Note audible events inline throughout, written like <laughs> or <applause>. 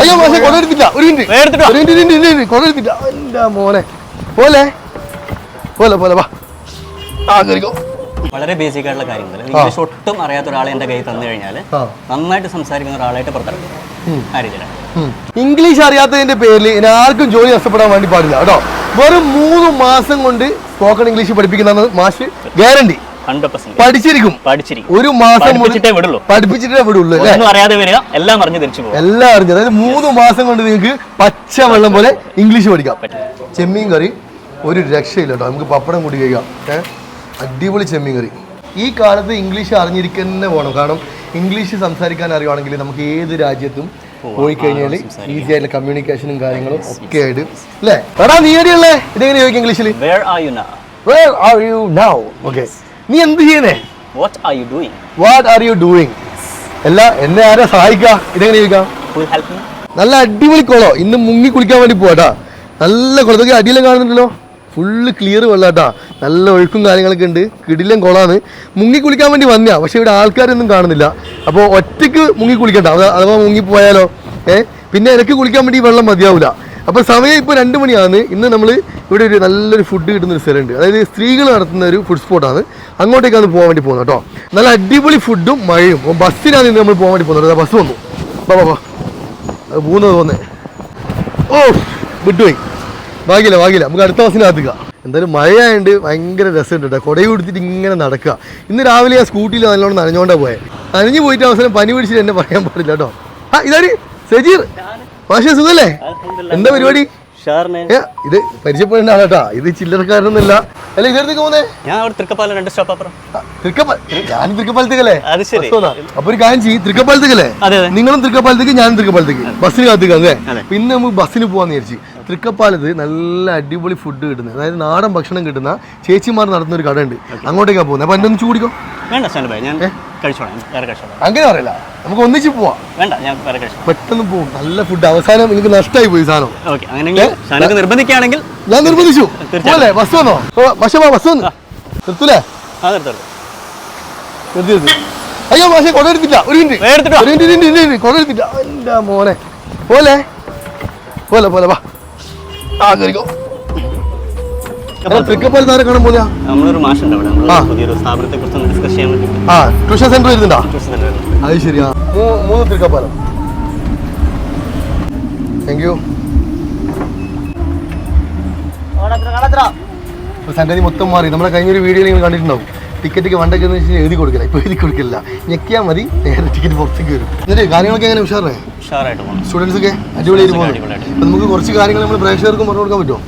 അയ്യോ മാഷെ കൊണ്ടെടുത്തില്ല ഒരു മിനിറ്റ്. ഒരു മിനിറ്റ് കൊണ്ടെടുത്തില്ല എന്റെ മോനെ. പോലെ. പോലെ പോലെ വാ. ആ കയറിക്കോ വളരെ ബേസിക് ആയിട്ടുള്ള കാര്യങ്ങൾ ഇംഗ്ലീഷ് ഒട്ടും അറിയാത്ത ഒരാളെ എന്റെ കയ്യിൽ തന്നു കഴിഞ്ഞാൽ നന്നായിട്ട് സംസാരിക്കുന്ന ഒരാളായിട്ട് പുറത്തിറക്കും ആ രീതിയിലാണ്. ഇംഗ്ലീഷ് അറിയാത്തതിന്റെ പേരിൽ ഇനി ആർക്കും ജോലി നഷ്ടപ്പെടാൻ വേണ്ടി പാടില്ല കേട്ടോ. വെറും മൂന്ന് മാസം കൊണ്ട് സ്പോക്കൺ ഇംഗ്ലീഷ് പഠിപ്പിക്കുന്ന മാഷ്. ഗ്യാരണ്ടി പഠിച്ചിരിക്കും. പഠിച്ചിരിക്കും. ഒരു മാസം പഠിപ്പിച്ചിട്ടേ വിടുള്ളൂ. അറിയാതെ വരിക എല്ലാം അറിഞ്ഞ് തിരിച്ചു പോകും എല്ലാം അറിഞ്ഞു. അതായത് മൂന്ന് മാസം കൊണ്ട് നിങ്ങൾക്ക് പച്ച വെള്ളം പോലെ ഇംഗ്ലീഷ് പഠിക്കാം. ചെമ്മീൻ കറി ഒരു രക്ഷയില്ല കേട്ടോ. നമുക്ക് പപ്പടം കൂടി കഴിക്കാം. അടിപൊളി ചെമ്മീൻ കറി. ഈ കാലത്ത് ഇംഗ്ലീഷ് അറിഞ്ഞിരിക്കുന്നേ വേണം കാരണം ഇംഗ്ലീഷ് സംസാരിക്കാൻ അറിയുവാണെങ്കിൽ നമുക്ക് ഏത് രാജ്യത്തും പോയി കഴിഞ്ഞാൽ ഈസി ആയിട്ടുള്ള കമ്മ്യൂണിക്കേഷനും കാര്യങ്ങളും ഒക്കെ ആയിട്ട്. അല്ലേ? എടാ നീ എവിടെയുള്ളേ ഇതെങ്ങനെ ചോദിക്കും ഇംഗ്ലീഷിൽ Where are you now? Where are you now okay നീ എന്ത് ചെയ്യുന്നേ? What are you doing what are you doing അല്ല എന്നെ ആരാ സഹായിക്കാ? ഇതെങ്ങനെ ഹെൽപ്പ് നല്ല അടിപൊളി കുളം. ഇന്ന് മുങ്ങി കുളിക്കാൻ വേണ്ടി പോവാട്ടാ. നല്ല കുളത്തൊക്കെ അടിയിലും കാണുന്നുണ്ടല്ലോ. ഫുള്ള് ക്ലിയർ വെള്ളാട്ടാ. നല്ല ഒഴുക്കും കാര്യങ്ങളൊക്കെ ഉണ്ട്. കിടിലം കുളമാണ് മുങ്ങി കുളിക്കാൻ വേണ്ടി വന്നയാ. പക്ഷെ ഇവിടെ ആൾക്കാരൊന്നും കാണുന്നില്ല. അപ്പോൾ ഒറ്റയ്ക്ക് മുങ്ങി കുളിക്കണ്ട. അഥവാ മുങ്ങി പോയാലോ ഏഹ് പിന്നെ എനിക്ക് കുളിക്കാൻ വേണ്ടി വെള്ളം മതിയാവില്ല അപ്പോൾ സമയം ഇപ്പൊ രണ്ട് മണിയാണ്. ഇന്ന് നമ്മൾ ഇവിടെ ഒരു നല്ലൊരു ഫുഡ് കിട്ടുന്ന ഒരു സ്ഥലമുണ്ട്. അതായത് സ്ത്രീകൾ നടത്തുന്ന ഒരു ഫുഡ് സ്പോട്ടാണ് അങ്ങോട്ടേക്കാണ് പോകാൻ വേണ്ടി പോകുന്നത് കേട്ടോ. നല്ല അടിപൊളി ഫുഡും മഴയും. ബസ്സിനാണ് ഇന്ന് നമ്മൾ പോകാൻ വേണ്ടി പോകുന്നത്. ബസ് വന്നു. ബാ പോകുന്നത് തോന്നേ ഓ വിട്ടുപോയി. ഭാഗ്യല്ല ഭാഗ്യല്ല നമുക്ക് അടുത്ത ബസ്സിന് കാത്തുക എന്തായാലും മഴയായതുകൊണ്ട് ഭയങ്കര രസമുണ്ട് കേട്ടോ. കുടയും കൊടുത്തിട്ട് ഇങ്ങനെ നടക്കുക. ഇന്ന് രാവിലെ ആ സ്കൂട്ടിയിൽ നല്ലോണം നനഞ്ഞോണ്ടാ പോയത് നനഞ്ഞു പോയിട്ട് അവസരം പനി പിടിച്ചിട്ട് എന്നെ പറയാൻ പാടില്ല കേട്ടോ. ആ ഇതാണ് സജീർ? മാഷ സുഖല്ലേ? എന്താ പരിപാടി? ഇത് പരിചയപ്പെടേണ്ട ആളാട്ടാ. ഇത് ചില്ലറക്കാരനൊന്നുമില്ല. അല്ല ഇതെടുത്തേക്ക് പോന്നേ? ഞാൻ അവിടെ തൃക്കപ്പാലം രണ്ട് സ്റ്റോപ്പ് അപ്പുറം. തൃക്കപ്പാൽ ഞാൻ തൃക്കപ്പാലത്തേക്കല്ലേ? അത് ശരി. അപ്പൊ ഒരു കാര്യം ചെയ്യും. തൃക്കപ്പാലത്തേക്കല്ലേ? നിങ്ങളും തൃക്കപ്പാലത്തേക്ക് ഞാനും തൃക്കപ്പാലത്തേക്ക്. ബസ്സിന് കാത്തുക അല്ലേ? അതെ. പിന്നെ നമുക്ക് ബസ്സിന് പോവാൻ വിചാരിച്ചു. തൃക്കപ്പാലത്ത് നല്ല അടിപൊളി ഫുഡ് കിട്ടുന്ന. അതായത് നാടൻ ഭക്ഷണം കിട്ടുന്ന ചേച്ചിമാർ നടത്തുന്ന ഒരു കട ഉണ്ട് അങ്ങോട്ടേക്കാ പോകുന്നത് അപ്പൊ എന്നെ ഒന്ന് ചൂടിക്കോ? വേണ്ട ഞാൻ കഴിച്ചോളാം വേറെ കഴിച്ചോളാം. അങ്ങനെ പറയില്ല. നമുക്ക് ഒന്നിച്ച് പോവാം. വേണ്ട ഞാൻ വേറെ കഴിച്ചോളാം. പെട്ടെന്ന് പോകും നല്ല ഫുഡ് അവസാനം നിങ്ങൾക്ക് നഷ്ടമായി പോയി സാധനം. ഓക്കെ ഷാനൊക്കെ നിർബന്ധിക്കുകയാണെങ്കിൽ ഞാൻ നിർബന്ധിച്ചു. ബസ് വന്നോ? പക്ഷേ ബസ് വന്നു. നിർത്തൂലേ? ആ നിർത്തരുത് നിർത്തി. നിർത്തി അയ്യോ പക്ഷെ കൊണ്ടെടുത്തില്ല ഒരു മിനിറ്റ്. ഒരു മിനിറ്റ് മിനിറ്റ് മിനിറ്റ് കൊണ്ടെടുത്തില്ല എന്റെ മോനെ. പോലെ പോലെ പോലെ വാ. ആ കയറിക്കോ തൃക്കപ്പാലത്ത് ആരെ കാണാൻ പോലെയാ നമ്മളൊരു മാഷുണ്ട് അവിടെ. നമ്മൾ ആ. പുതിയൊരു സ്ഥാപനത്തെ കുറിച്ച് ഡിസ്കസ് ചെയ്യാൻ വേണ്ടി. ആ ട്യൂഷൻ സെന്റർ വരുന്നുണ്ടാ. അത് ശരിയാ മൂ- മൂന്ന് തൃക്കപ്പാലം. താങ്ക് യു സംഗതി മൊത്തം മാറി. നമ്മളെ കഴിഞ്ഞൊരു വീഡിയോയിൽ നിങ്ങൾ കണ്ടിട്ടുണ്ടാവും. ടിക്കറ്റ് വണ്ടൊക്കെ എന്ന് വെച്ചാൽ എഴുതി കൊടുക്കില്ല. ഇപ്പോൾ എഴുതി കൊടുക്കില്ല. ഞെക്കിയാൽ മതി നേരെ ടിക്കറ്റ് പുറത്തേക്ക് വരും എന്നിട്ട് കാര്യങ്ങളൊക്കെ എങ്ങനെ? ഉഷാറേ ഉഷാറായിട്ട് സ്റ്റുഡൻസ് ഒക്കെ അടിപൊളിയായിട്ട് അടിപൊളിയായിട്ട്. അപ്പം നമുക്ക് കുറച്ച് കാര്യങ്ങൾ നമ്മൾ പ്രേക്ഷകർക്കും പറഞ്ഞു കൊടുക്കാൻ പറ്റുമോ?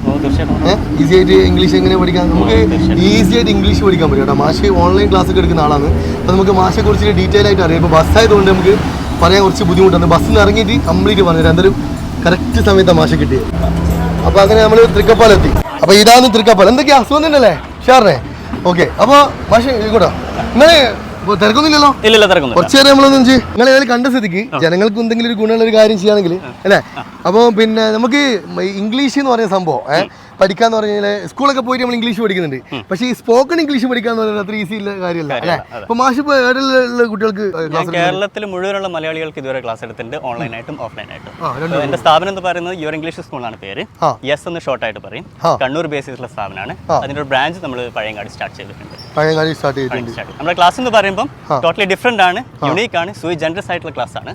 ഈസി ആയിട്ട് ഇംഗ്ലീഷ് എങ്ങനെ പഠിക്കാം? നമുക്ക് ഈസി ആയിട്ട് ഇംഗ്ലീഷ് പഠിക്കാൻ പറ്റും കേട്ടോ. മാഷ് ഓൺലൈൻ ക്ലാസ് ഒക്കെ എടുക്കുന്ന ആളാണ്. അപ്പോൾ നമുക്ക് മാഷെ കുറിച്ച് ഡീറ്റെയിൽ ആയിട്ട് അറിയാം. ഇപ്പോൾ ബസ്സായതുകൊണ്ട് നമുക്ക് പറയാൻ കുറച്ച് ബുദ്ധിമുട്ടാണ് ബസ്സിൽ നിന്ന് ഇറങ്ങിയിട്ട് കംപ്ലീറ്റ് പറഞ്ഞു തരാം. എന്തായാലും കറക്റ്റ് സമയത്താണ് മാഷ കിട്ടിയത്. അപ്പോൾ അങ്ങനെ നമ്മൾ തൃക്കപ്പാലെത്തി. അപ്പോൾ ഇതാണ് തൃക്കപ്പാൽ. എന്തൊക്കെയാ? അസുഖം തന്നെയല്ലേ? ഷാറിനെ ഓക്കെ അപ്പോൾ മാഷെ കൂടെ നിങ്ങൾ തിരക്കൊന്നുമില്ലല്ലോ? ഇല്ല തിരക്കൊന്നും കുറച്ചു നേരം നമ്മളൊന്നും ചെയ്യും നിങ്ങൾ ഏതായാലും കണ്ട സ്ഥിതിക്ക് ജനങ്ങൾക്ക് എന്തെങ്കിലും ഒരു ഗുണമുള്ള ഒരു കാര്യം ചെയ്യുകയാണെങ്കിൽ അല്ലേ? അപ്പോൾ പിന്നെ നമുക്ക് ഇംഗ്ലീഷ് എന്ന് പറയുന്ന സംഭവം ഏഹ് പഠിക്കാന്ന് പറഞ്ഞാൽ സ്കൂളൊക്കെ പോയിട്ട് നമ്മൾ ഇംഗ്ലീഷ് പഠിക്കുന്നുണ്ട്. പക്ഷേ ഈ സ്പോക്കൺ ഇംഗ്ലീഷ് പഠിക്കാന്ന് പറഞ്ഞാൽ അത്ര ഈസി ഉള്ള കാര്യമല്ല അല്ലേ? അപ്പോൾ മാഷ് ഏടെയുള്ള കുട്ടികൾക്ക് കേരളത്തിൽ മുഴുവനുള്ള മലയാളികൾക്ക് ഇതുവരെ ക്ലാസ് എടുത്തിട്ടുണ്ട്. ഓൺലൈനായിട്ടും ഓഫ്ലൈനായിട്ടും ഓഫ്ലൈൻ ആയിട്ടും. എന്റെ സ്ഥാപനം എന്ന് പറയുന്നത് യുവർ ഇംഗ്ലീഷ് സ്കൂളാണ് പേര്. യെസ് എന്ന് ഷോർട്ട് ആയിട്ട് പറയും. കണ്ണൂർ ബേസിലുള്ള സ്ഥാപനമാണ്. അതിന്റെ ഒരു ബ്രാഞ്ച് നമ്മൾ പഴയങ്ങാടി സ്റ്റാർട്ട് ചെയ്തിട്ടുണ്ട്. പഴയ കാര്യം സ്റ്റാർട്ട് ചെയ്തിട്ടുണ്ട്. നമ്മുടെ ക്ലാസ് എന്ന് പറയുമ്പോൾ ടോട്ടലി ഡിഫറെന്റ് ആണ് യുണീക്ക് ആണ് സൂയി ജനറസ് ആയിട്ടുള്ള ക്ലാസ് ആണ്.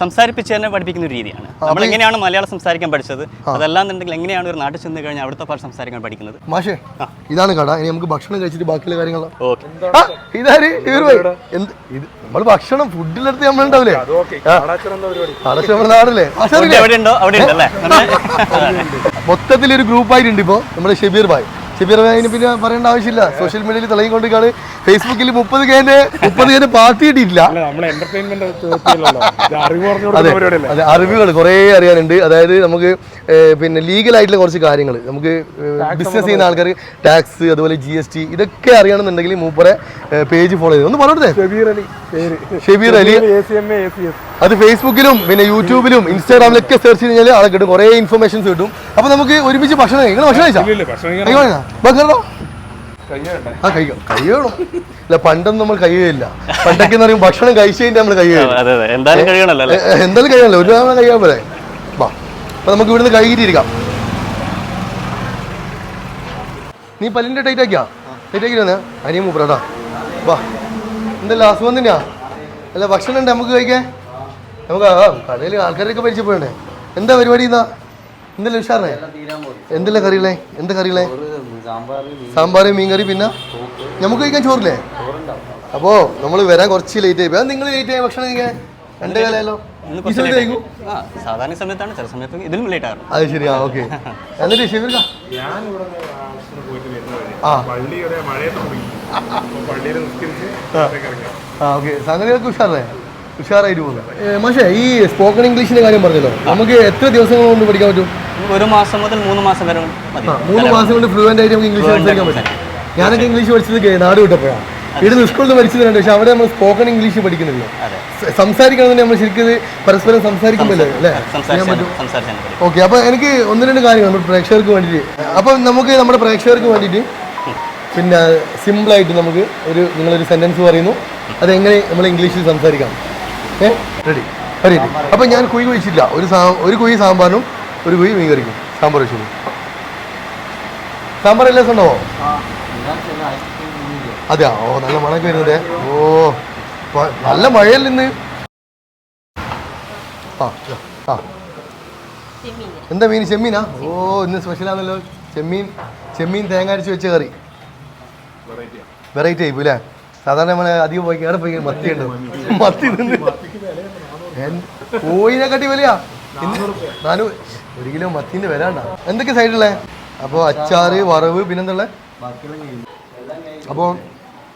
സംസാരിപ്പിച്ച് തന്നെ പഠിപ്പിക്കുന്ന ഒരു രീതിയാണ്. നമ്മൾ എങ്ങനെയാണ് മലയാളം സംസാരിക്കാൻ പഠിച്ചത്? അതല്ലാന്നുണ്ടെങ്കിൽ എങ്ങനെയാണ് ഒരു നാട്ടിൽ ചെന്ന് കഴിഞ്ഞാൽ അവിടുത്തെ ഭാഷ സംസാരങ്ങൾ പഠിക്കുന്നത്. മാഷേ ഇതാണ് കട. ഇനി നമുക്ക് ഭക്ഷണം കഴിച്ചിട്ട് ബാക്കിയുള്ള ഇതാര്? ഇവർ എന്ത്? ഇത് നമ്മൾ ഭക്ഷണം ഫുഡിലെടുത്ത് നമ്മളുണ്ടാവില്ലേ നാടല്ലേ മൊത്തത്തിൽ ഒരു ഗ്രൂപ്പ് ആയിട്ടുണ്ട് ഇപ്പോൾ നമ്മുടെ ഷെബീർ ഭായ്. ഷബീർ ഭായിന് പിന്നെ പറയേണ്ട ആവശ്യമില്ല. സോഷ്യൽ മീഡിയയിൽ തിളങ്ങിക്കൊണ്ടിരിക്കുകയാണ്. ഫേസ്ബുക്കിൽ മുപ്പത് കേന്റെ മുപ്പത് കേന്റെ പാർട്ടി കിട്ടിയിട്ടില്ല അതെ അറിവുകൾ കുറേ അറിയാനുണ്ട്. അതായത് നമുക്ക് പിന്നെ ലീഗലായിട്ടുള്ള കുറച്ച് കാര്യങ്ങൾ. നമുക്ക് ബിസിനസ് ചെയ്യുന്ന ആൾക്കാർ ടാക്സ് അതുപോലെ ജി എസ് ടി ഇതൊക്കെ അറിയണമെന്നുണ്ടെങ്കിൽ മൂപ്പറെ പേജ് ഫോളോ ചെയ്ത് ഒന്ന് പറഞ്ഞോട്ടെ? ഷബീർ അലി അത് ഫേസ്ബുക്കിലും പിന്നെ യൂട്യൂബിലും ഇൻസ്റ്റാഗ്രാമിലൊക്കെ സെർച്ച് ചെയ്ത് കഴിഞ്ഞാൽ ആളെ കിട്ടും കുറേ ഇൻഫർമേഷൻസ് കിട്ടും. അപ്പൊ നമുക്ക് ഒരുമിച്ച് ഭക്ഷണം നിങ്ങൾ ഭക്ഷണം കഴിച്ചാ? കൈ? വാ, കൈ വേണം. ഇല്ല പണ്ടൊന്നും നമ്മൾ കഴിയില്ല. പണ്ടൊക്കെ എന്ന് പറയും ഭക്ഷണം കഴിച്ചു കഴിഞ്ഞാൽ നമ്മൾ കൈ എന്തായാലും കഴിയണല്ലോ ഒരു തവണ കഴിയാൻ പോലെ. അപ്പൊ നമുക്ക് ഇവിടുന്ന് കഴുകിയിട്ടിരിക്കാം നീ പല്ലിന്റെ ടൈറ്റ് ആക്കിയാ? ടൈറ്റ് മൂപ്പറാ അനിയും മൂപ്പറാട്ടാ വാ. എന്തല്ല അസുഖം തന്നെയാ? അല്ല ഭക്ഷണം ഉണ്ട് നമുക്ക് കഴിക്കാൻ? നമുക്ക് കടയിൽ ആൾക്കാരൊക്കെ പരിചയപ്പെടണ്ടേ എന്താ പരിപാടി എന്നാ എന്തല്ലേ ഉഷാറേ എന്തല്ലേ കറികളെ? എന്താ കറികളെ? സാമ്പാർ മീൻകറി പിന്നെ? നമുക്ക് കഴിക്കാൻ ചോറില്ലേ? അപ്പോ നമ്മൾ വരാൻ കുറച്ച് ലേറ്റ് ആയി നിങ്ങൾ ലേറ്റ് ആയി ഭക്ഷണം കഴിക്കാൻ? രണ്ടേ. ആ സാധാരണ സമയത്താണ്. ചില സമയത്ത് ഇതിലും ലേറ്റ് ആകും അത് ശരിയാ ഓക്കെ എന്നിട്ട് ഓക്കെ സംഗതികൾക്ക് ഉഷാറേ ഉഷാറായിട്ട് പോകുന്നത് പക്ഷേ ഈ സ്പോക്കൺ ഇംഗ്ലീഷിന്റെ കാര്യം പറഞ്ഞല്ലോ. നമുക്ക് എത്ര ദിവസങ്ങൾ കൊണ്ട് പഠിക്കാൻ പറ്റും? ഒരു മാസം മുതൽ മൂന്ന് മാസം വരെ മതി. മൂന്ന് മാസം കൊണ്ട് ഫ്ലുവന്റ് ആയിട്ട് നമുക്ക് ഇംഗ്ലീഷ് പഠിക്കാൻ സംസാരിക്കാൻ പറ്റും. ഞാനൊക്കെ ഇംഗ്ലീഷ് പഠിച്ചത് നാട് വിട്ടപ്പോഴാണ്. ഇവിടെ സ്കൂളിൽ പഠിച്ചതുണ്ട് പക്ഷെ അവിടെ നമ്മൾ സ്പോക്കൺ ഇംഗ്ലീഷ് പഠിക്കുന്നില്ല. സംസാരിക്കണം തന്നെ നമ്മൾ ശരിക്കും പരസ്പരം സംസാരിക്കുമല്ലേ അല്ലേ? ഓക്കെ അപ്പോൾ എനിക്ക് ഒന്ന് രണ്ട് കാര്യങ്ങൾ നമ്മുടെ പ്രേക്ഷകർക്ക് വേണ്ടിയിട്ട്. അപ്പം നമുക്ക് നമ്മുടെ പ്രേക്ഷകർക്ക് വേണ്ടിയിട്ട് പിന്നെ സിമ്പിളായിട്ട് നമുക്ക് ഒരു നിങ്ങളൊരു സെന്റൻസ് പറയുന്നു. അതെങ്ങനെ നമ്മൾ ഇംഗ്ലീഷിൽ സംസാരിക്കാം. ഏ? റെഡി റെഡി അപ്പം ഞാൻ കുഴി കുഴിച്ചില്ല ഒരു ഒരു കുഴി സാമ്പാറിനും ഒരു കുഴി മീൻ കറിക്കും സാമ്പാർ വെച്ചു സാമ്പാർ എല്ലാ ദിവസം അതെയാ? ഓ നല്ല മണക്ക് വരുന്നത് ഓ നല്ല മഴയിൽ നിന്ന് എന്താ മീൻ? ചെമ്മീനാ? ഓ ഇന്ന് സ്പെഷ്യലാണല്ലോ ചെമ്മീൻ ചെമ്മീൻ തേങ്ങ അരച്ച് വെച്ച കറി. വെറൈറ്റി ആയിപ്പോ അല്ലേ? സാധാരണ നമ്മളെ അധികം പോയി കയറി പോയി മത്തി ഉണ്ട്. മത്തി നിന്ന് കോഴിനെക്കാട്ടി വിലയാ? ഒരു കിലോ മത്തിന്റെ വരാണ്ട എന്തൊക്കെ സൈഡുള്ളേ അപ്പോൾ അച്ചാറ് വറവ് പിന്നെന്തുള്ള? അപ്പോ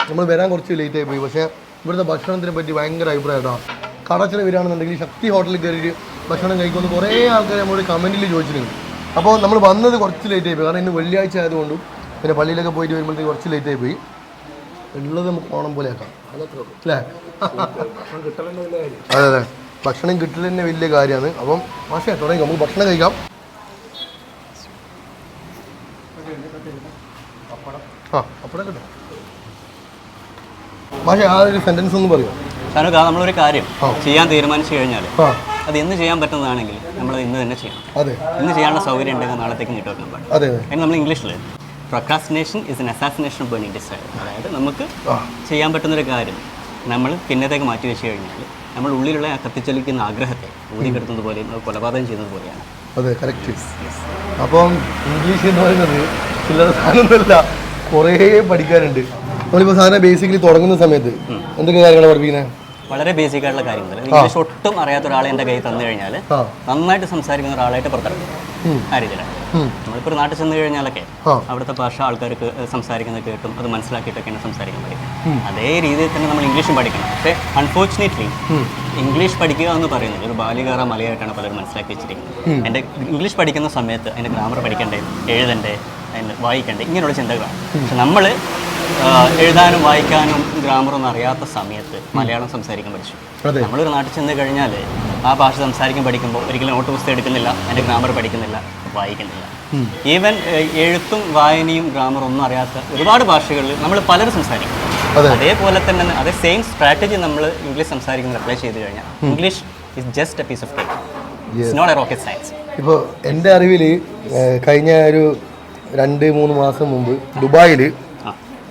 നമ്മൾ വരാൻ കുറച്ച് ലേറ്റ് ആയി പോയി. പക്ഷേ ഇവിടുത്തെ ഭക്ഷണത്തിനെ പറ്റി ഭയങ്കര അഭിപ്രായം കേട്ടോ. കടച്ചിൽ വരികയാണെന്നുണ്ടെങ്കിൽ ശക്തി ഹോട്ടലിൽ കയറിയിട്ട് ഭക്ഷണം കഴിക്കുമെന്ന് കുറേ ആൾക്കാർ നമ്മളോട് കമന്റിൽ ചോദിച്ചിട്ടുണ്ട്. അപ്പോൾ നമ്മൾ വന്നത് കുറച്ച് ലേറ്റ് ആയി പോയി. കാരണം ഇന്ന് വെള്ളിയാഴ്ച ആയതുകൊണ്ടും പിന്നെ പള്ളിയിലൊക്കെ പോയിട്ട് വരുമ്പോഴത്തേക്ക് കുറച്ച് ലേറ്റ് ആയി പോയി. ഉള്ളത് നമുക്ക് ഓണം പോലെ ആക്കാം. അല്ലേ? അതെ അതെ. ഭക്ഷണം കിട്ടൽ തന്നെ വലിയ കാര്യമാണ്. അപ്പം മാഷേ തുടങ്ങി നമുക്ക് ഭക്ഷണം കഴിക്കാം. ആ അപ്പടെ കിട്ടും മാഷേ ആ ഒരു സെന്റൻസ് ഒന്ന് പറയോ. കാരണം കാ- നമ്മളൊരു കാര്യം ചെയ്യാൻ തീരുമാനിച്ചു കഴിഞ്ഞാൽ അത് ഇന്ന് ചെയ്യാൻ പറ്റുന്നതാണെങ്കിൽ നമ്മൾ ഇന്ന് തന്നെ ചെയ്യണം അതെ. ഇന്ന് ചെയ്യാനുള്ള സൗകര്യം ഉണ്ടെങ്കിൽ നാളത്തേക്ക് നീട്ടി വെക്കാൻ പാടില്ല നമ്മൾ ഇംഗ്ലീഷിൽ procrastination is an assassination burning decide അതായത് നമുക്ക് ചെയ്യാൻ പറ്റുന്നൊരു കാര്യം നമ്മൾ പിന്നത്തേക്ക് മാറ്റി വെച്ച് കഴിഞ്ഞാൽ നമ്മൾ ഉള്ളിലുള്ള ആ കത്തിച്ചൊലിക്കുന്ന ആഗ്രഹത്തെ ഊതിക്കെടുത്തുന്നത് പോലെയും കൊലപാതകം ചെയ്യുന്നത് പോലെയാണ്. അതെ കറക്റ്റ് അപ്പം ഇംഗ്ലീഷ് എന്ന് പറയുന്നത് ചില സാധനമൊന്നുമല്ല കുറേ പഠിക്കാനുണ്ട്. നമ്മളിപ്പോൾ സാധനം ബേസിക്കലി തുടങ്ങുന്ന സമയത്ത് എന്തൊക്കെ കാര്യങ്ങളാണ് പഠിപ്പിക്കുന്നത് വളരെ ബേസിക് ആയിട്ടുള്ള കാര്യങ്ങൾ. ഇംഗ്ലീഷ് ഒട്ടും അറിയാത്ത ഒരാളെ എന്റെ കയ്യിൽ തന്നു കഴിഞ്ഞാൽ നന്നായിട്ട് സംസാരിക്കുന്ന ഒരാളായിട്ട് പുറത്തിറക്കും. ആ രീതിയിലാണ്. ഉം. നമ്മളിപ്പോൾ ഒരു നാട്ടിൽ ചെന്ന് കഴിഞ്ഞാലൊക്കെ അവിടുത്തെ ഭാഷ ആൾക്കാർക്ക് സംസാരിക്കുന്നത് കേട്ടും അത് മനസ്സിലാക്കിയിട്ടൊക്കെയാണ് സംസാരിക്കാൻ പറ്റും അതേ രീതിയിൽ തന്നെ നമ്മൾ ഇംഗ്ലീഷും പഠിക്കണം. പക്ഷേ അൺഫോർച്ചുനേറ്റ്ലി ഇംഗ്ലീഷ് പഠിക്കുക എന്ന് പറയുന്നത് ഒരു ബാലികാറ മലയായിട്ടാണ് പലരും മനസ്സിലാക്കി വെച്ചിരിക്കുന്നത് എന്റെ ഇംഗ്ലീഷ് പഠിക്കുന്ന സമയത്ത് അതിന്റെ ഗ്രാമർ പഠിക്കണ്ടേ എഴുതണ്ടേ അതിന് വായിക്കണ്ടേ ഇങ്ങനെയുള്ള ചിന്തകളാണ്. പക്ഷെ നമ്മൾ എഴുതാനും വായിക്കാനും ഗ്രാമറൊന്നും അറിയാത്ത സമയത്ത് മലയാളം സംസാരിക്കാൻ പഠിച്ചു. നമ്മളൊരു നാട്ടിൽ ചെന്ന് കഴിഞ്ഞാൽ ആ ഭാഷ സംസാരിക്കാൻ പഠിക്കുമ്പോൾ ഒരിക്കലും നോട്ട് പുസ്തകം എടുക്കുന്നില്ല അതിന്റെ ഗ്രാമർ പഠിക്കുന്നില്ല വായിക്കുന്നില്ല. ഈവൻ എഴുത്തും വായനയും ഗ്രാമറും ഒന്നും അറിയാത്ത ഒരുപാട് ഭാഷകളിൽ നമ്മൾ പലരും സംസാരിക്കും. അതേപോലെ തന്നെ അതേ സെയിം സ്ട്രാറ്റജി നമ്മൾ ഇംഗ്ലീഷ് സംസാരിക്കുന്നത് അപ്ലൈ ചെയ്ത് കഴിഞ്ഞാൽ English is just a piece of cake it's not a rocket science ഇപ്പോൾ എന്റെ അറിവിൽ കഴിഞ്ഞ ഒരു രണ്ട് മൂന്ന് മാസം മുമ്പ് ദുബായിൽ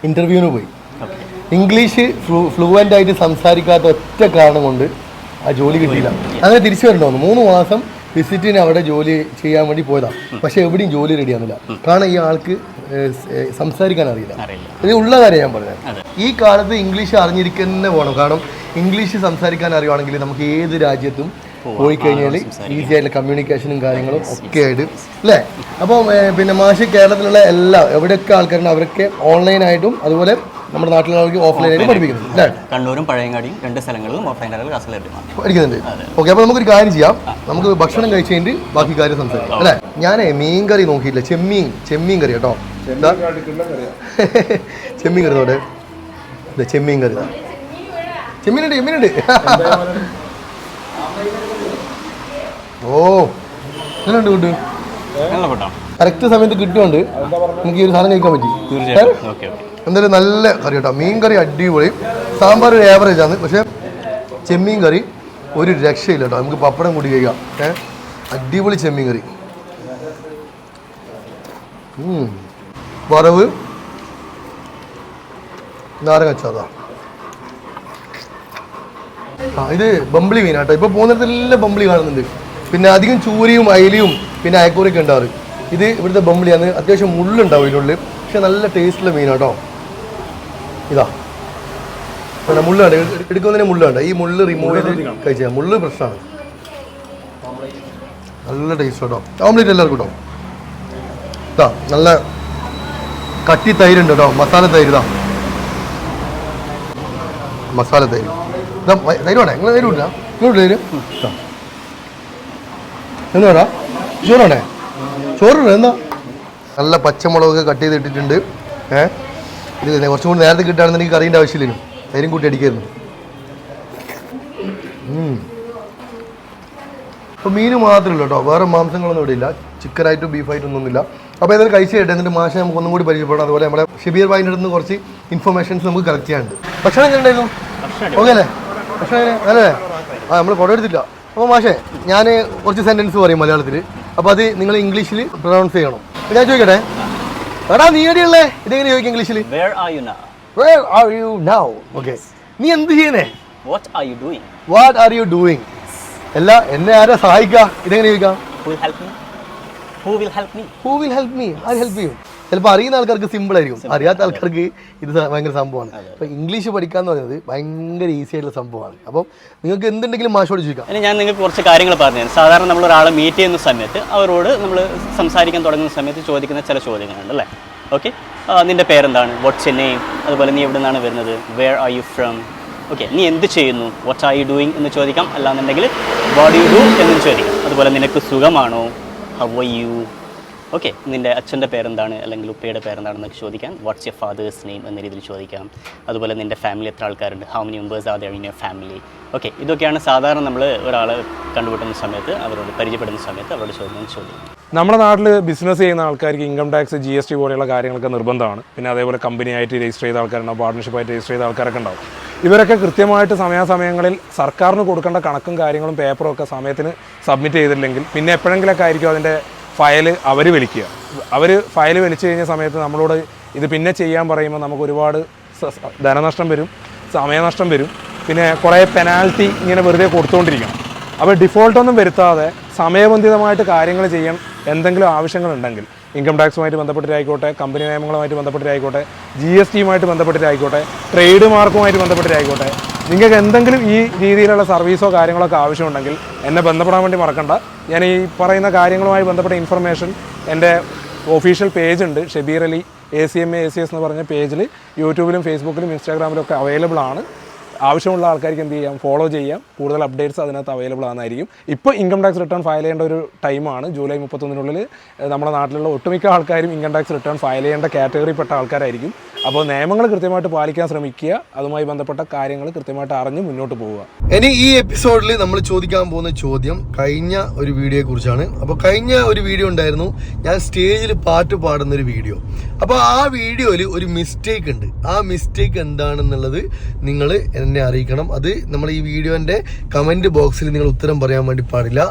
ഇന്റർവ്യൂവിന് പോയി. ഇംഗ്ലീഷ് ഫ്ലൂ ഫ്ലുവന്റ് ആയിട്ട് സംസാരിക്കാത്ത ഒറ്റ കാരണം കൊണ്ട് ആ ജോലി കിട്ടിയില്ല. അങ്ങനെ തിരിച്ചു വരണ്ടോന്ന് മൂന്ന് മാസം വിസിറ്റിന് അവിടെ ജോലി ചെയ്യാൻ വേണ്ടി പോയതാണ് പക്ഷേ എവിടെയും ജോലി റെഡി ആവുന്നില്ല. കാരണം ഈ ആൾക്ക് സംസാരിക്കാൻ അറിയില്ല. അറിയില്ല. ഇത് ഉള്ള കാര്യം ഞാൻ പറഞ്ഞത്. ഈ കാലത്ത് ഇംഗ്ലീഷ് അറിഞ്ഞിരിക്കുന്ന പോകണം കാരണം ഇംഗ്ലീഷ് സംസാരിക്കാൻ അറിയുവാണെങ്കിൽ നമുക്ക് ഏത് രാജ്യത്തും പോയി കഴിഞ്ഞാൽ ഈസി ആയിട്ടുള്ള കമ്മ്യൂണിക്കേഷനും കാര്യങ്ങളും ഒക്കെ ആയിട്ട്. അല്ലേ? അപ്പോൾ പിന്നെ മാഷി കേരളത്തിലുള്ള എല്ലാ എവിടെയൊക്കെ ആൾക്കാരുണ്ട് അവരൊക്കെ ഓൺലൈനായിട്ടും അതുപോലെ നമ്മുടെ നാട്ടിലുള്ള ഓഫ്ലൈനായിട്ട് പഠിപ്പിക്കുന്നുണ്ട്. അല്ലേ? കണ്ണൂരും പഴയങ്ങാടിയും രണ്ട് സ്ഥലങ്ങളിലും ഓഫ്ലൈൻ ആയിട്ട് ക്ലാസ്സിൽ ലഭ്യമാണ് പഠിക്കുന്നുണ്ട്. ഓക്കെ അപ്പോൾ നമുക്കൊരു കാര്യം ചെയ്യാം. നമുക്ക് ഭക്ഷണം കഴിച്ച് കഴിഞ്ഞിട്ട് ബാക്കി കാര്യം സംസാരിക്കാം. അല്ലേ? ഞാൻ മീൻ കറി നോക്കിയില്ല ചെമ്മീൻ ചെമ്മീൻ കറി കേട്ടോ. ചെമ്മീൻ കറി നോട്ടെ <laughs> ചെമ്മീൻ കറി. ചെമ്മീനുണ്ട് ചെമ്മീനുണ്ട് ഓ എങ്ങനെയുണ്ട് കൂട്ട് കറക്റ്റ് സമയത്ത് കിട്ടിയോണ്ട് നമുക്ക് ഈ ഒരു സാധനം കഴിക്കാൻ പറ്റി. എന്തായാലും നല്ല കറി കേട്ടോ. മീൻ കറി അടിപൊളി. സാമ്പാർ ഒരു ആവറേജ് ആണ്. പക്ഷേ ചെമ്മീൻ കറി ഒരു രക്ഷയില്ല കേട്ടോ. നമുക്ക് പപ്പടം കൂടി കഴിക്കാം. ഏഹ് അടിപൊളി ചെമ്മീൻ കറി. വറവ്. നാരങ്ങച്ചാതാ ആ. ഇത് ബമ്പിളി മീനാട്ടോ ഇപ്പോൾ പോകുന്നിടത്തെല്ലാം ബമ്പിളി കാണുന്നുണ്ട്. പിന്നെ അധികം ചൂരിയും അയിലിയും പിന്നെ അയക്കൂറിയൊക്കെ ഉണ്ടാവും ഇത് ഇവിടുത്തെ ബമ്പിളിയാണ് അത്യാവശ്യം മുള്ളുണ്ടാവും ഇതിനുള്ളിൽ പക്ഷെ നല്ല ടേസ്റ്റുള്ള മീനാട്ടോ ഇതാ. പിന്നെ മുള്ള് എടുക്കുന്നതിന് മുള്ള് ഈ മുള്ള് റിമൂവ് ചെയ്ത് കഴിച്ചാൽ മുള്ള് പ്രശ്നമാണ് നല്ല ടേസ്റ്റ് കേട്ടോ ഓംലേറ്റ് എല്ലാവർക്കും കേട്ടോ ഇതാ നല്ല കട്ടി തൈര് ഉണ്ട് കേട്ടോ മസാല തൈര് ഇതാ. മസാല തൈര്. ഇതാ തൈര് വേണേ? നിങ്ങൾ തൈര് ഇങ്ങോട്ട് തൈര്. ഇതാ. എന്ന് ചോറാണേ? ചോറാണ് എന്നാ നല്ല പച്ചമുളകൊക്കെ കട്ട് ചെയ്ത് ഇട്ടിട്ടുണ്ട് ഏഹ് ഇത് കുറച്ചും കൂടി നേരത്തെ കിട്ടുകയാണെന്ന് എനിക്ക് കറീന്റെ ആവശ്യമില്ലേനു തൈരും കൂട്ടി അടിക്കായിരുന്നു. അപ്പോൾ മീൻ മാത്രമേ ഉള്ളൂ കേട്ടോ. വേറെ മാംസങ്ങളൊന്നും ഇവിടെ ഇല്ല. ചിക്കനായിട്ടും ബീഫായിട്ടും ഒന്നുമില്ല. അപ്പോൾ ഏതായാലും കഴിച്ച് കേട്ടെ എന്നിട്ട് മാഷെ നമുക്ക് ഒന്നും കൂടി പരിചയപ്പെടാം. അതുപോലെ നമ്മുടെ ഷബീർ ഭായിന്റെ അടുത്ത് നിന്ന് കുറച്ച് ഇൻഫർമേഷൻസ് നമുക്ക് കളക്ട് ചെയ്യാനുണ്ട്. ഭക്ഷണം എങ്ങനെ ഉണ്ടായിരുന്നു? ഓക്കെ അല്ലേ? ഭക്ഷണം എങ്ങനെ? അല്ലേ ആ നമ്മൾ കുടം എടുത്തില്ല അപ്പോൾ മാഷേ ഞാൻ കുറച്ച് സെന്റൻസ് പറയും മലയാളത്തിൽ അപ്പോൾ അത് നിങ്ങൾ ഇംഗ്ലീഷിൽ പ്രൊനൗൺസ് ചെയ്യണം. ഞാൻ ചോദിക്കട്ടെ? എടാ നീ എവിടെയുള്ളേ ഇതെങ്ങനെ ചോദിക്കും ഇംഗ്ലീഷിൽ you Where are you now? Okay നീ എന്ത് ചെയ്യുന്നേ? What are you doing what are you doing അല്ല എന്നെ ആരാ സഹായിക്കുക ഇതെങ്ങനെ ചോദിക്കാം? Who will help me who will help me who will help me R help ചെയ്യും ചിലപ്പോൾ അറിയുന്ന ആൾക്കാർക്ക് സിമ്പിൾ ആയിരിക്കും. അറിയാത്ത ആൾക്കാർക്ക് ഇത് ഭയങ്കര സംഭവമാണ്. അപ്പോൾ ഇംഗ്ലീഷ് പഠിക്കാന്ന് പറയുന്നത് ഭയങ്കര ഈസി ആയിട്ടുള്ള സംഭവമാണ്. അപ്പം നിങ്ങൾക്ക് എന്തുണ്ടെങ്കിലും മാഷോട് ചോദിക്കാം. ഞാൻ നിങ്ങൾക്ക് കുറച്ച് കാര്യങ്ങൾ പറഞ്ഞു സാധാരണ നമ്മൾ ഒരാളെ മീറ്റ് ചെയ്യുന്ന സമയത്ത് അവരോട് നമ്മൾ സംസാരിക്കാൻ തുടങ്ങുന്ന സമയത്ത് ചോദിക്കുന്ന ചില ചോദ്യങ്ങളുണ്ട് അല്ലേ? ഓക്കെ നിന്റെ പേരെന്താണ്? വാട്ട്സ് എ നെയിം അതുപോലെ നീ എവിടെ നിന്നാണ് വരുന്നത്? Where are you from okay നീ എന്ത് ചെയ്യുന്നു? വാട്ട് ആർ യു ഡൂയിങ് എന്ന് ചോദിക്കാം. അല്ലാന്നുണ്ടെങ്കിൽ വാട്ട് യു ഡു എന്നും ചോദിക്കാം. അതുപോലെ നിനക്ക് സുഖമാണോ? ഹവ് യു ഓക്കെ നിന്റെ അച്ഛന്റെ പേരെന്താണ്? അല്ലെങ്കിൽ ഉപ്പയുടെ പേരെന്താണെന്നൊക്കെ ചോദിക്കാം വാട്ട്സ് യർ ഫാദേഴ്സ് നെയിം എന്ന രീതിയിൽ ചോദിക്കാം. അതുപോലെ നിന്റെ ഫാമിലി എത്ര ആൾക്കാരുണ്ട്? How many members are there in your family okay ഇതൊക്കെയാണ് സാധാരണ നമ്മൾ ഒരാളെ കണ്ടുപിടുന്ന സമയത്ത് അവരോട് പരിചയപ്പെടുന്ന സമയത്ത് അവരോട് ചോദ്യം നമ്മുടെ നാട്ടിൽ ബിസിനസ് ചെയ്യുന്ന ആൾക്കാർക്ക് income tax G S T പോലെയുള്ള കാര്യങ്ങളൊക്കെ നിർബന്ധമാണ്. പിന്നെ അതേപോലെ കമ്പനിയായിട്ട് രജിസ്റ്റർ ചെയ്ത ആൾക്കാരുണ്ടാവും പാർട്ട്ണർഷിപ്പായിട്ട് രജിസ്റ്റർ ചെയ്ത ആൾക്കാരൊക്കെ ഉണ്ടാവും. ഇവരൊക്കെ കൃത്യമായിട്ട് സമയാസമയങ്ങളിൽ സർക്കാരിന് കൊടുക്കേണ്ട കണക്കും കാര്യങ്ങളും പേപ്പറും ഒക്കെ സമയത്തിന് സബ്മിറ്റ് ചെയ്തില്ലെങ്കിൽ പിന്നെ എപ്പോഴെങ്കിലൊക്കെ ആയിരിക്കും അതിന്റെ ഫയൽ അവർ വലിക്കുക അവർ ഫയൽ വലിച്ചു കഴിഞ്ഞ സമയത്ത് നമ്മളോട് ഇത് പിന്നെ ചെയ്യാൻ പറയുമ്പോൾ നമുക്ക് ഒരുപാട് ധനനഷ്ടം വരും സമയനഷ്ടം വരും. പിന്നെ കുറേ പെനാൽറ്റി ഇങ്ങനെ വെറുതെ കൊടുത്തുകൊണ്ടിരിക്കണം അപ്പോൾ ഡിഫോൾട്ടൊന്നും വരുത്താതെ സമയബന്ധിതമായിട്ട് കാര്യങ്ങൾ ചെയ്യാൻ എന്തെങ്കിലും ആവശ്യങ്ങളുണ്ടെങ്കിൽ ഇൻകം ടാക്സുമായിട്ട് ബന്ധപ്പെട്ടിട്ടായിക്കോട്ടെ കമ്പനി നിയമങ്ങളുമായിട്ട് ബന്ധപ്പെട്ടിട്ടായിക്കോട്ടെ ജി എസ് ടിയുമായിട്ട് ബന്ധപ്പെട്ടിട്ടായിക്കോട്ടെ ട്രേഡ് മാർക്കുമായിട്ട് ബന്ധപ്പെട്ടിട്ടായിക്കോട്ടെ നിങ്ങൾക്ക് എന്തെങ്കിലും ഈ രീതിയിലുള്ള സർവീസോ കാര്യങ്ങളൊക്കെ ആവശ്യമുണ്ടെങ്കിൽ എന്നെ ബന്ധപ്പെടാൻ വേണ്ടി മറക്കണ്ട. ഞാൻ ഈ പറയുന്ന കാര്യങ്ങളുമായി ബന്ധപ്പെട്ട ഇൻഫർമേഷൻ എന്റെ ഒഫീഷ്യൽ പേജ് ഉണ്ട്. Shabeer Ali A C M A C S എന്ന് പറഞ്ഞ പേജിൽ യൂട്യൂബിലും ഫേസ്ബുക്കിലും ഇൻസ്റ്റാഗ്രാമിലും ഒക്കെ അവൈലബിൾ ആണ്. ആവശ്യമുള്ള ആൾക്കാർക്ക് എന്ത് ചെയ്യാം? ഫോളോ ചെയ്യാം. കൂടുതൽ അപ്ഡേറ്റ്സ് അതിനകത്ത് അവൈലബിൾ ആണെന്നായിരിക്കും. ഇപ്പോൾ ഇൻകം ടാക്സ് റിട്ടേൺ ഫയൽ ചെയ്യേണ്ട ഒരു ടൈമാണ് ജൂലൈ മുപ്പത്തൊന്നിനുള്ളിൽ നമ്മുടെ നാട്ടിലുള്ള ഒട്ടുമിക്ക ആൾക്കാരും ഇൻകം ടാക്സ് റിട്ടേൺ ഫയൽ ചെയ്യേണ്ട കാറ്റഗറിപ്പെട്ട ആൾക്കാരായിരിക്കും. അപ്പോൾ നിയമങ്ങൾ കൃത്യമായിട്ട് പാലിക്കാൻ ശ്രമിക്കുക. അതുമായി ബന്ധപ്പെട്ട കാര്യങ്ങൾ കൃത്യമായിട്ട് അറിഞ്ഞ് മുന്നോട്ട് പോവുക. ഇനി ഈ എപ്പിസോഡിൽ നമ്മൾ ചോദിക്കാൻ പോകുന്ന ചോദ്യം കഴിഞ്ഞ ഒരു വീഡിയോയെ കുറിച്ചാണ്. അപ്പോൾ കഴിഞ്ഞ ഒരു വീഡിയോ ഉണ്ടായിരുന്നു. ഞാൻ സ്റ്റേജിൽ പാട്ട് പാടുന്ന ഒരു വീഡിയോ. അപ്പോൾ ആ വീഡിയോയിൽ ഒരു മിസ്റ്റേക്ക് ഉണ്ട്. ആ മിസ്റ്റേക്ക് എന്താണെന്നുള്ളത് നിങ്ങൾ എന്നെ അറിയിക്കണം. അത് നമ്മൾ ഈ വീഡിയോന്റെ കമന്റ് ബോക്സിൽ നിങ്ങൾ ഉത്തരം പറയാൻ വേണ്ടി പാടില്ല.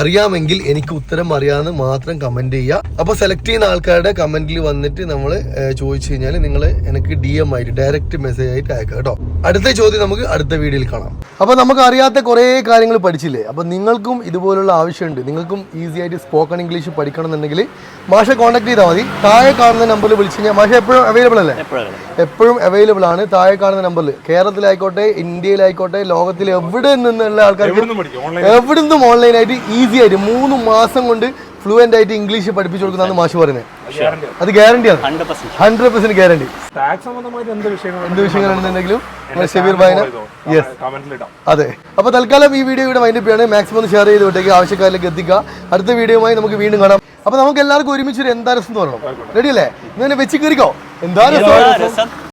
അറിയാമെങ്കിൽ എനിക്ക് ഉത്തരം അറിയാമെന്ന് മാത്രം കമന്റ് ചെയ്യുക. അപ്പോൾ സെലക്ട് ചെയ്യുന്ന ആൾക്കാരുടെ കമന്റിൽ വന്നിട്ട് നമ്മൾ ചോദിച്ചു കഴിഞ്ഞാൽ നിങ്ങൾ എനിക്ക് ഡി എം ആയിട്ട് ഡയറക്റ്റ് മെസ്സേജ് ആയിട്ട് അയക്കുക കേട്ടോ. അടുത്ത ചോദ്യം നമുക്ക് അടുത്ത വീഡിയോയിൽ കാണാം. അപ്പോൾ നമുക്ക് അറിയാത്ത കുറേ കാര്യങ്ങൾ പഠിച്ചില്ലേ? അപ്പോൾ നിങ്ങൾക്കും ഇതുപോലുള്ള ആവശ്യമുണ്ട്. നിങ്ങൾക്കും ഈസി ആയിട്ട് സ്പോക്കൺ ഇംഗ്ലീഷ് പഠിക്കണം എന്നുണ്ടെങ്കിൽ മാഷെ കോൺടാക്ട് ചെയ്താൽ മതി. താഴെ കാണുന്ന നമ്പറിൽ വിളിച്ചു കഴിഞ്ഞാൽ മാഷ എപ്പോഴും അവൈലബിൾ അല്ലേ? എപ്പോഴും അവൈലബിൾ ആണ്. താഴെ കാണുന്ന നമ്പറിൽ കേരളത്തിലായിക്കോട്ടെ ഇന്ത്യയിലായിക്കോട്ടെ ലോകത്തിൽ എവിടെ നിന്നുള്ള എവിടെ നിന്നും ഓൺലൈനായിട്ട് ഈസി ആയിട്ട് മൂന്ന് മാസം കൊണ്ട് ഫ്ലുവന്റ് ആയിട്ട് ഇംഗ്ലീഷ് പഠിപ്പിച്ചു കൊടുക്കുന്നതാണ് മാഷ് പറയുന്നത് അത് ഗ്യാരണ്ടിയാണ് hundred percent hundred percent guarantee എന്ത് വിഷയങ്ങളാണെന്നുണ്ടെങ്കിലും ഷബീർ ഭായന? യെസ് അതെ. അപ്പോൾ തൽക്കാലം ഈ വീഡിയോ ഇവിടെ മൈൻഡപ്പ് ചെയ്യാണ് മാക്സിമം ഒന്ന് ഷെയർ ചെയ്ത് വിട്ടേക്ക്. ആവശ്യക്കാരിലേക്ക് എത്തിക്കുക. അടുത്ത വീഡിയോയുമായി നമുക്ക് വീണ്ടും കാണാം. അപ്പോൾ നമുക്ക് എല്ലാവർക്കും ഒരുമിച്ച് ഒരു എന്താ രസം എന്ന് പറയണം. റെഡി അല്ലേ? ഇങ്ങനെ വെച്ച് കയറിക്കോ. എന്താ രസം?